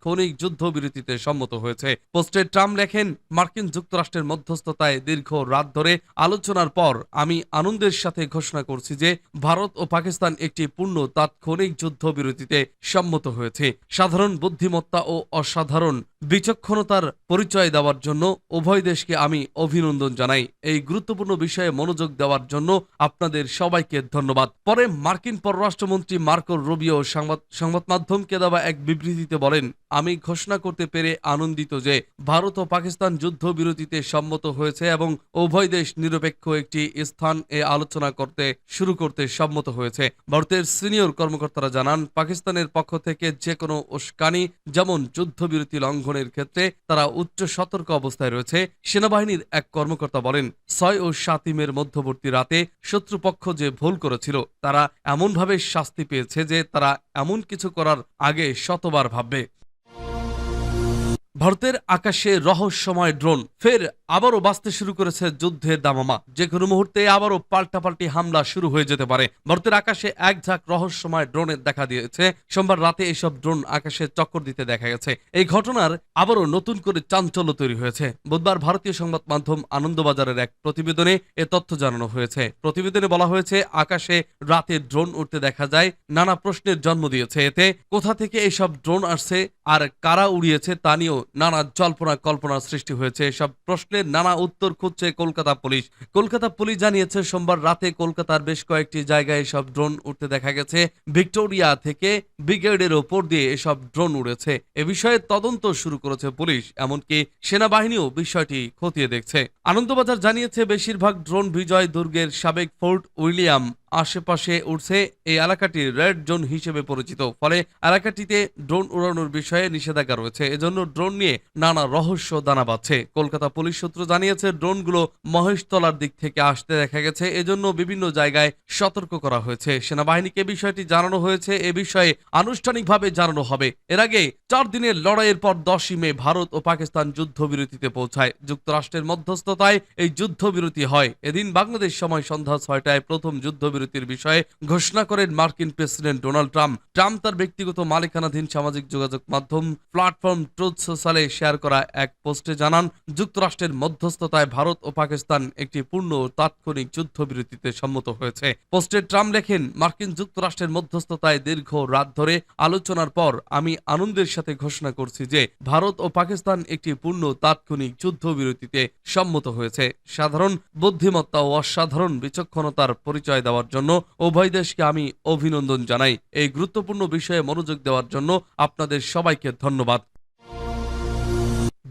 তাৎক্ষণিক যুদ্ধবিরতিতে সম্মত হয়েছে। পোস্টে ট্রাম্প লেখেন, মার্কিন যুক্তরাষ্ট্রের মধ্যস্থতায় দীর্ঘ রাত ধরে আলোচনার পর আমি আনন্দের সাথে ঘোষণা করছি যে ভারত ও পাকিস্তান একটি পূর্ণ তাৎক্ষণিক যুদ্ধবিরতিতে সম্মত হয়েছে। সাধারণ বুদ্ধিমত্তা ও অসাধারণ বিচক্ষণতার পরিচয় দেওয়ার জন্য উভয় দেশকে আমি অভিনন্দন জানাই। এই গুরুত্বপূর্ণ বিষয়ে মনোযোগ দেওয়ার জন্য আপনাদের সবাইকে ধন্যবাদ। পরে মার্কিন পররাষ্ট্রমন্ত্রী মার্কো রুবিও সংবাদ সংবাদ মাধ্যমকে দেওয়া এক বিবৃতিতে বলেন আমি ঘোষণা করতে পেরে আনন্দিত যে ভারত ও পাকিস্তান যুদ্ধবিরতিতে সম্মত হয়েছে এবং উভয় দেশ নিরপেক্ষ একটি স্থান এ আলোচনা করতে শুরু করতে সম্মত হয়েছে। ভারতের সিনিয়র কর্মকর্তারা জানান, পাকিস্তানের পক্ষ থেকে যে কোনো উস্কানি, যেমন যুদ্ধবিরতি লঙ্ঘনের ক্ষেত্রে তারা উচ্চ সতর্ক অবস্থায় রয়েছে, সেনাবাহিনীর এক কর্মকর্তা বলেন, ছয় ও সাতিমের মধ্যবর্তী রাতে শত্রুপক্ষ যে ভুল করেছিল, তারা এমনভাবে শাস্তি পেয়েছে যে তারা এমন কিছু করার আগে শতবার ভাববে। ভারতের আকাশে রহস্যময় ড্রোন ফের আবারও বাঁচতে শুরু করেছে যুদ্ধের দামামা। যে কোনো মুহূর্তে আবারও পাল্টাপাল্টি হামলা শুরু হয়ে যেতে পারে। ভারতের আকাশে এক ঝাঁক রহস্যময় ড্রোনের দেখা দিয়েছে। সোমবার রাতে এসব ড্রোন আকাশে চক্কর দিতে দেখা গেছে। এই ঘটনার আবারও নতুন করে চাঞ্চল্য তৈরি হয়েছে। বুধবার ভারতীয় সংবাদ মাধ্যম আনন্দবাজারের এক প্রতিবেদনে এ তথ্য জানানো হয়েছে। প্রতিবেদনে বলা হয়েছে, আকাশে রাতে ড্রোন উঠতে দেখা যায়, নানা প্রশ্নের জন্ম দিয়েছে। এতে কোথা থেকে এইসব ড্রোন আসছে আর কারা উড়িয়েছে তা নিয়েও নানা জল্পনা কল্পনার সৃষ্টি হয়েছে। এসব প্রশ্নের নানা উত্তর খুঁজছে কলকাতা পুলিশ। কলকাতা পুলিশ জানিয়েছে, সোমবার রাতে কলকাতার বেশ কয়েকটি জায়গায় এসব ড্রোন উঠতে দেখা গেছে। ভিক্টোরিয়া থেকে ব্রিগেডের ওপর দিয়ে এসব ড্রোন উড়েছে। এ বিষয়ে তদন্ত শুরু করেছে পুলিশ, এমনকি সেনাবাহিনীও বিষয়টি খতিয়ে দেখছে। আনন্দবাজার জানিয়েছে, বেশিরভাগ ড্রোন বিজয় দুর্গের সাবেক ফোর্ট উইলিয়াম আশেপাশে উঠছে এই এলাকাটি রেড জোন হিসেবে পরিচিত। ফলে এলাকাটিতে ড্রোন উড়ানোর বিষয়ে নিষেধাজ্ঞা রয়েছে। এজন্য ড্রোন নিয়ে নানা রহস্য দানা বাঁধছে। কলকাতা পুলিশ সূত্র জানিয়েছে, ড্রোনগুলো মহেশতলার দিক থেকে আসতে দেখা গেছে। এজন্য বিভিন্ন জায়গায় সতর্ক করা হয়েছে। সেনাবাহিনীকে বিষয়টি জানানো হয়েছে। এ বিষয়ে আনুষ্ঠানিকভাবে জানানো হবে। এর আগে চার দিনের লড়াইয়ের পর দশই মে ভারত ও পাকিস্তান যুদ্ধবিরতিতে পৌঁছায়। যুক্তরাষ্ট্রের মধ্যস্থতায় এই যুদ্ধবিরতি হয়। এদিন বাংলাদেশ সময় সন্ধ্যা ছয়টায় প্রথম যুদ্ধবিরতির বিষয়ে ঘোষণা করেন মার্কিন প্রেসিডেন্ট ডোনাল্ড ট্রাম্প। ট্রাম্প তার ব্যক্তিগত মালিকানাধীন সামাজিক যোগাযোগ মাধ্যম প্ল্যাটফর্ম ট্রুথ সোশ্যালে শেয়ার করা এক পোস্টে জানান, যুক্তরাষ্ট্রের মধ্যস্থতায় ভারত ও পাকিস্তান একটি পূর্ণ তাৎক্ষণিক যুদ্ধবিরতিতে সম্মত হয়েছে। পোস্টে ট্রাম্প লেখেন, মার্কিন যুক্তরাষ্ট্রের মধ্যস্থতায় দীর্ঘ রাত ধরে আলোচনার পর আমি আনন্দের সাথে ঘোষণা করছি যে ভারত ও পাকিস্তান একটি পূর্ণ তাৎক্ষণিক যুদ্ধবিরতিতে সম্মত হয়েছে। সাধারণ বুদ্ধিমত্তা ও অসাধারণ বিচক্ষণতার পরিচয় দেওয়ার জন্য উভয় দেশকে আমি অভিনন্দন জানাই। এই গুরুত্বপূর্ণ বিষয়ে মনোযোগ দেওয়ার জন্য আপনাদের সবাইকে ধন্যবাদ।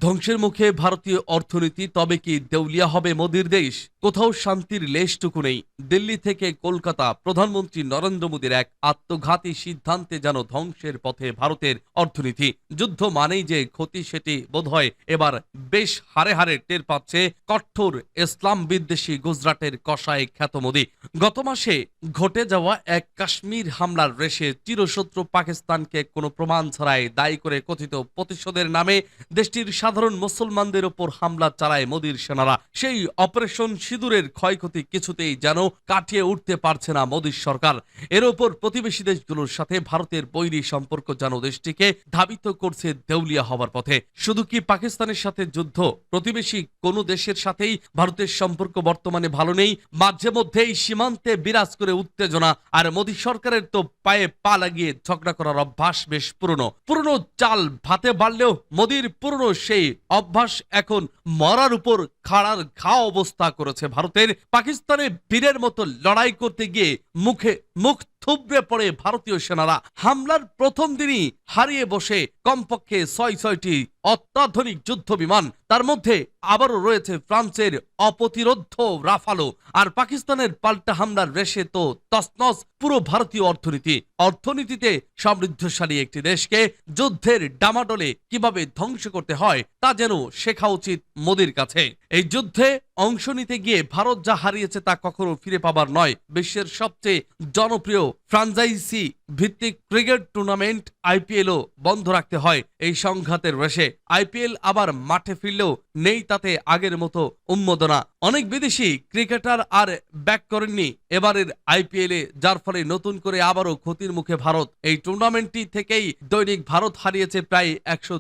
ধ্বংসের মুখে ভারতীয় অর্থনীতি, তবে কি দেউলিয়া হবে মোদির দেশ? কোথাও শান্তির লেশটুকু নেই। দিল্লি থেকে কলকাতা, প্রধানমন্ত্রী নরেন্দ্র মোদীর এক আত্মঘাতী সিদ্ধান্তে যেন ধ্বংসের পথে ভারতের অর্থনীতি। যুদ্ধ মানেই যে ক্ষতি সেটি বোধহয় এবার বেশ হারে হারে টের পাচ্ছে কঠোর ইসলাম বিদ্বেষী গুজরাটের কষায় খ্যাত মোদী। গত মাসে ঘটে যাওয়া এক কাশ্মীর হামলার রেশে চিরশত্রু পাকিস্তানকে কোনো প্রমাণ ছাড়াই দায়ী করে কথিত প্রতিশোধের নামে দেশটির সাধারণ মুসলমানদের ওপর হামলা চালায় মোদীর সেনারা। সেই অপারেশন সিঁদুরের ক্ষয়ক্ষতি কিছুতেই যেন কাটিয়ে উঠতে পারছে না মোদীর সরকার। এর ওপর প্রতিবেশী দেশগুলোর সাথে ভারতের বৈরী সম্পর্ক যেন দেশটিকে ধাবিত করছে দেউলিয়া হওয়ার পথে। শুধু কি পাকিস্তানের সাথে যুদ্ধ? প্রতিবেশী কোনো দেশের সাথেই ভারতের সম্পর্ক বর্তমানে ভালো নেই। মাঝে মধ্যেই সীমান্তে বিরাজ করে উত্তেজনা। আর মোদী সরকারের তো পায়ে পা লাগিয়ে ঝগড়া করার অভ্যাস বেশ পুরনো। পুরনো চাল ভাতে বাড়লেও মোদীর পুরনো সেই অভ্যাস এখন মরার উপর খাড়ার ঘা অবস্থা করেছে ভারতের। পাকিস্তানে বীরের মতো লড়াই করতে গিয়ে মুখে মুখ থুবড়ে পড়ে ভারতীয় সেনারা। হামলার প্রথম দিনই হারিয়ে বসে কমপক্ষে ছয় ছয়টি অত্যাধুনিক যুদ্ধ বিমান তার মধ্যে আবারও রয়েছে ফ্রান্সের অপ্রতিরোধ রাফালো। আর পাকিস্তানের পাল্টা হামলার রেশে তো তসনস পুরো ভারতীয় অর্থনীতি। অর্থনীতিতে সমৃদ্ধশালী একটি দেশকে যুদ্ধের ডামাডোলে কীভাবে ধ্বংস করতে হয় তা যেন শেখা উচিত মোদির কাছে। এই যুদ্ধে অংশ নিতে গিয়ে ভারত যা হারিয়েছে তা কখনো ফিরে পাবার নয়। বিশ্বের সবচেয়ে জনপ্রিয় ফ্রাঞ্চাইজি ভিত্তিক ক্রিকেট টুর্নামেন্ট আইপিএলও বন্ধ রাখতে হয় এই সংঘাতের রেশে। আইপিএল আবার মাঠে ফিরলেও নেই তাতে আগের মতো উন্মোদনা। অনেক বিদেশি ক্রিকেটার আর ব্যাক করেননি। এবারের আইপিএলে যার ফলে নতুন করে আবারও ক্ষতির মুখে ভারত। এই টুর্নামেন্টটি থেকেই দৈনিক ভারত হারিয়েছে প্রায় একশো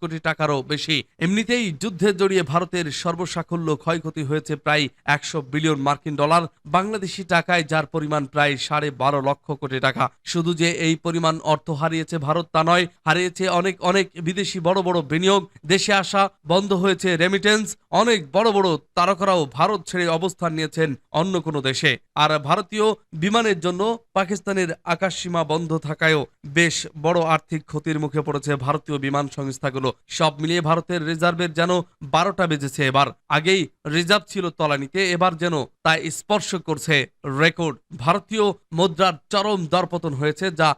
কোটি টাকারও বেশি। এমনিতেই যুদ্ধে জড়িয়ে ভারতের সর্বসাকুল্য ক্ষয়ক্ষতি হয়েছে প্রায় একশো বিলিয়ন মার্কিন ডলার বাংলাদেশি টাকায়, যার পরিমাণ প্রায় সাড়ে বারো লক্ষ কোটি টাকা। শুধু যে এই পরিমাণ অর্থ হারিয়েছে ভারত তা নয়, হারিয়েছে অনেক অনেক বিদেশি বড় বড় বিনিয়োগ। দেশে আসা বন্ধ হয়েছে রেমিটেন্স অনেক বড় বড় তারকারাও ভারত ছেড়ে অবস্থান নিয়েছেন অন্য কোনো দেশে। আর ভারতীয় বিমানের জন্য পাকিস্তানের আকাশসীমা বন্ধ থাকায়ও বেশ বড় আর্থিক ক্ষতির মুখে পড়েছে ভারতীয় বিমান সংস্থাগুলো। সব মিলিয়ে ভারতের রিজার্ভের যেন বারোটা বেজেছে এবার। আগেই রিজার্ভ ছিল তলানিতে, এবার যেন তা স্পর্শ করছে রেকর্ড। ভারতীয় মুদ্রার চরম দরপতন হয়েছে, যা